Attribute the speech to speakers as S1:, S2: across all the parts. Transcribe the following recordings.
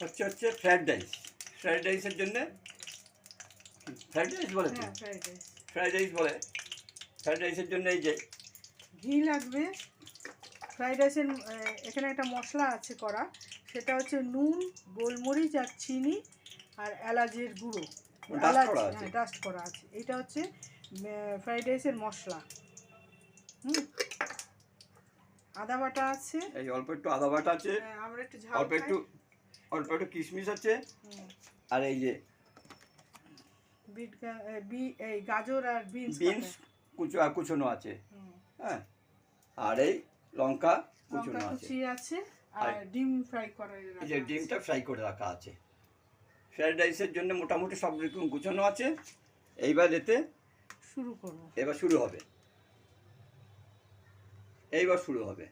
S1: হচ্ছে হচ্ছে fried rice. Fried রাইসের জন্যে ফ্রাইড রাইস বলে
S2: হ্যাঁ ফ্রাইড রাইস।
S1: বলে। ফ্রাইড রাইসের জন্য এই যে
S2: ঘি লাগবে। ফ্রাইড রাইসের এখানে একটা মশলা আছে করা। সেটা হচ্ছে নুন গোলমরিচ আর চিনি আর এলাচের গুঁড়ো।
S1: Dust
S2: এলাচ হ্যাঁ ডাস্ট করা আছে। এটা হচ্ছে ফ্রাইড রাইসের মশলা। হুম? আদা বাটা আছে।
S1: এই অল্প একটু আদা বাটা আছে।
S2: হ্যাঁ, আমরা একটু ঝাল
S1: অল্প একটু অল্প একটু কিশমিশ আছে। আর এই যে
S2: বিট গা- এ, বি- এই গাজর আর বিনস
S1: বিনস কুচো কুচোনো আছে। হ্যাঁ। আর এই লঙ্কা
S2: লঙ্কা
S1: কুচোনো আছে।
S2: আছে আর
S1: আর-
S2: ডিম ফ্রাই করা
S1: এই যে ডিমটা ফ্রাই করে রাখা আছে। ফ্রাইড রাইসের জন্য মোটামুটি সব রকম গুছানো আছে। এইবার এতে
S2: শুরু করব।
S1: এবার শুরু হবে। এইবার শুরু হবে।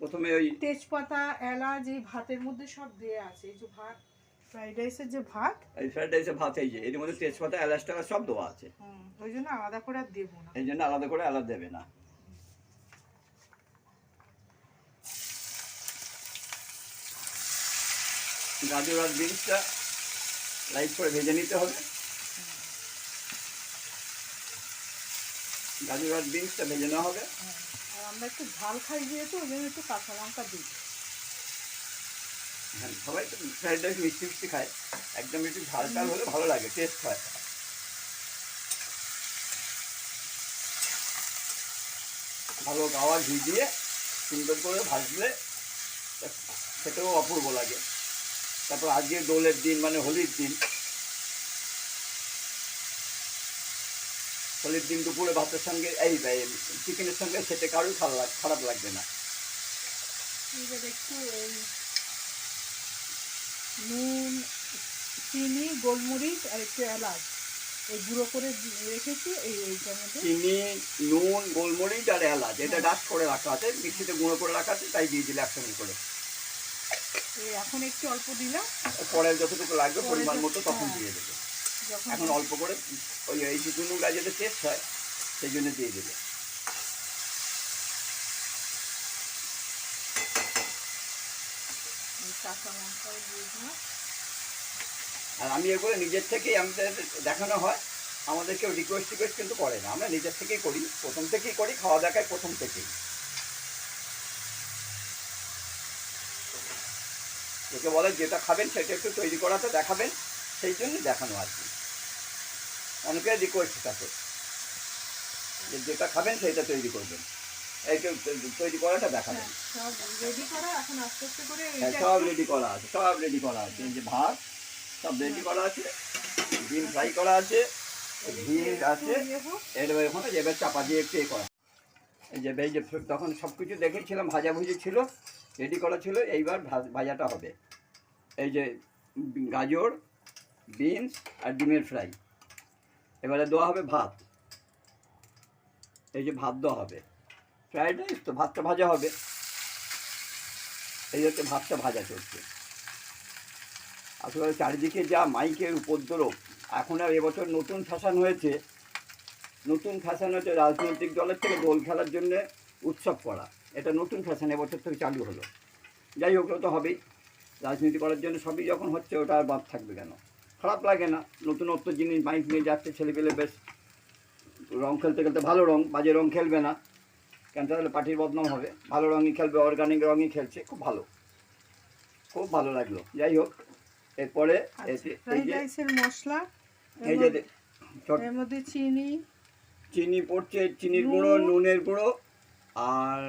S1: প্রথমে ওই
S2: তেজপাতা এলাচ এই ভাতের মধ্যে সব দেয়া আছে। এই যে ভাত ফ্রাইড রাইসের যে ভাত।
S1: এই ফ্রাইড রাইসের ভাত এই যে এর মধ্যে তেজপাতা এলাচ সব দেওয়া আছে।
S2: ওই জন্য আলাদা করে আর দেবো না।
S1: এই জন্য আলাদা করে আলাদা দেবে না। গাজর আর বিনসটা লাইট করে ভেজে নিতে হবে। গাজর আর বিনসটা ভেজে নেওয়া হবে।
S2: আর আমরা একটু ঝাল খাই যেহেতু, ওই জন্য একটু কাঁচা লঙ্কা দিই।
S1: হ্যাঁ সবাই তো ফ্রাইড রাইস মিষ্টি মিষ্টি খায়। একদম একটু ঝাল ঝাল হলে ভালো লাগে টেস্ট হয়। ভালো গাওয়া ঘি দিয়ে সুন্দর করে ভাজলে খেতেও অপূর্ব লাগে। তারপর আজকে দোলের দিন মানে হোলির দিন হোলির দিন দুপুরে ভাতের সঙ্গে এই চিকেনের সঙ্গে খেতে কারোই খারাপ খারাপ লাগবে না।
S2: একটু নুন চিনি গোলমরিচ আর একটু এলাচ। এই গুঁড়ো করে রেখেছি এই এইটার মধ্যে
S1: চিনি নুন গোলমরিচ আর এলাচ। এটা ডাস্ট করে রাখা আছে মিক্সিতে গুঁড়ো করে রাখা আছে তাই দিয়ে দিলে একসঙ্গে করে।
S2: এখন একটু অল্প দিলাম।
S1: পরে যতটুকু লাগবে পরিমাণ মতো তখন
S2: হ্যাঁ।
S1: দিয়ে দেবে। এখন অল্প করে ওই এই চিকুনুটা যাতে টেস্ট হয় সেই জন্য দিয়ে
S2: দিলাম।
S1: আর আমি এগুলো নিজের থেকেই আমাদের দেখানো হয় আমাদের কেউ রিকোয়েস্ট টিকোয়েস্ট কিন্তু করে না। আমরা নিজের থেকেই করি প্রথম থেকেই করি খাওয়া দেখায় প্রথম থেকেই। যেকে বলে যেটা খাবেন সেটা একটু তৈরি করাতে দেখাবেন সেই জন্য দেখানো আর কি। অনেকের রিকোয়েস্ট থাকে। যে যেটা খাবেন সেটা তৈরি করবেন। এইটা তৈরি করাটা দেখাবেন
S2: হ্যাঁ, সব রেডি করা
S1: হ্যাঁ, আছে সব রেডি করা আছে। যে ভাত সব রেডি করা আছে। ডিম ফ্রাই করা আছে। ঘি আছে। এবার ওখানে এবার চাপা দিয়ে একটু এ করা। এই যে এই যে তখন সব কিছু দেখেছিলাম ভাজাভুজি ছিল রেডি করা ছিল এইবার ভাজ- ভাজাটা হবে। এই যে গাজর বিনস আর ডিমের ফ্রাই এবারে দেওয়া হবে ভাত। এই যে ভাত দেওয়া হবে। ফ্রাইড রাইস তো, ভাতটা ভাজা হবে। এই হচ্ছে ভাতটা ভাজা চলছে। আসলে চারিদিকে যা মাইকের উপদ্রব, এখন আর এবছর নতুন ফ্যাশন হয়েছে। নতুন ফ্যাশন হচ্ছে রাজনৈতিক দলের থেকে দোল খেলার জন্য উৎসব করা। এটা নতুন ফ্যাশন এবছর থেকে চালু হলো। যাই হোক তো হবেই। রাজনীতি করার জন্য সবই যখন হচ্ছে, ওটা আর বাদ থাকবে কেন? খারাপ লাগে না। নতুনত্ব জিনিস বাইক নিয়ে যাচ্ছে ছেলেপেলে বেশ রং খেলতে খেলতে ভালো রং বাজে রং খেলবে না। কেন তাহলে পার্টির বদনাম হবে। ভালো রঙই খেলবে অর্গানিক রঙই খেলছে খুব ভালো। খুব ভালো লাগল। যাই হোক এরপরে
S2: আচ্ছা, মশলা
S1: এই যে
S2: এর মধ্যে চিনি।
S1: চিনি পড়ছে চিনির গুঁড়ো নুনের গুঁড়ো আর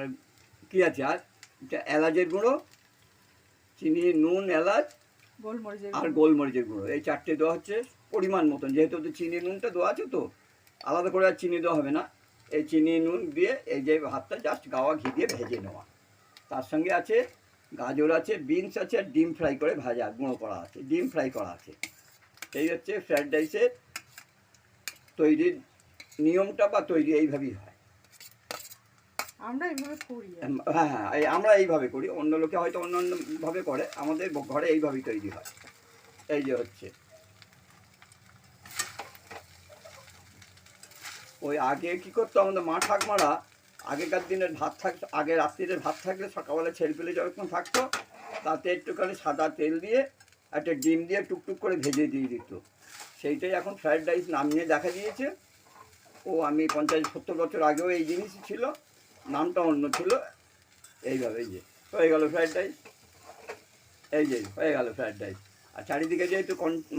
S1: কি আছে? আর এটা এলাচের গুঁড়ো চিনি নুন এলাচ আর গোলমরিচের গুঁড়ো। এই চারটে দেওয়া হচ্ছে পরিমাণ মতন। যেহেতু তো চিনি নুনটা দেওয়া আছে তো আলাদা করে আর চিনি দেওয়া হবে না। এই চিনি নুন দিয়ে এই যে ভাতটা জাস্ট গাওয়া ঘি দিয়ে ভেজে নেওয়া। তার সঙ্গে আছে গাজর আছে বিনস আছে আর ডিম ফ্রাই করে ভাজা গুঁড়ো করা আছে ডিম ফ্রাই করা আছে। এই হচ্ছে ফ্রাইড রাইসের তৈরির নিয়মটা বা তৈরি এইভাবেই হয়।
S2: আমরা এভাবে করি
S1: হ্যাঁ হ্যাঁ আমরা এইভাবে করি। অন্য লোকে হয়তো অন্য অন্যভাবে করে, আমাদের ঘরে এইভাবেই তৈরি হয়। এই যে হচ্ছে। ওই আগে কি করতো আমাদের মা ঠাকমারা? আগেকার দিনের ভাত থাকতো আগে রাত্রিরের ভাত থাকলে সকালবেলা ছেলে পেলে যখন থাকতো, তাতে একটুখানি সাদা তেল দিয়ে একটা ডিম দিয়ে টুকটুক করে ভেজে দিয়ে দিত। সেইটাই এখন ফ্রায়েড রাইস নামিয়ে দেখা দিয়েছে। ও আমি পঞ্চাশ, সত্তর বছর আগেও এই জিনিসই ছিল। নামটা অন্য ছিল। এইভাবে এই যে, হয়ে গেল ফ্রায়েড রাইস এই যে, হয়ে গেল ফ্রায়েড রাইস আর চারিদিকে যেহেতু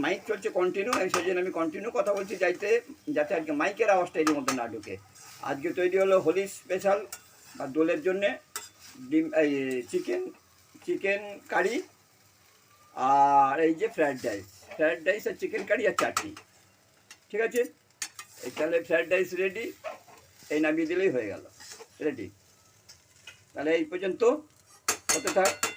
S1: মাইক চলছে কন্টিনিউ সেই জন্য আমি কন্টিনিউ কথা বলছি যাইতে, যাতে আজকে মাইকের আওয়াজটা এর মধ্যে না ঢুকে। আজকে তৈরি হলো হোলি স্পেশাল বা দোলের জন্যে ডিম, এই চিকেন চিকেন কারি আর এই যে ফ্রায়েড রাইস ফ্রায়েড রাইস আর চিকেন কারি আর চাটনি। ঠিক আছে? এই তাহলে ফ্রায়েড রাইস রেডি এই নামিয়ে দিলেই হয়ে গেল। রেডি তাহলে এই পর্যন্ত হতে থাক।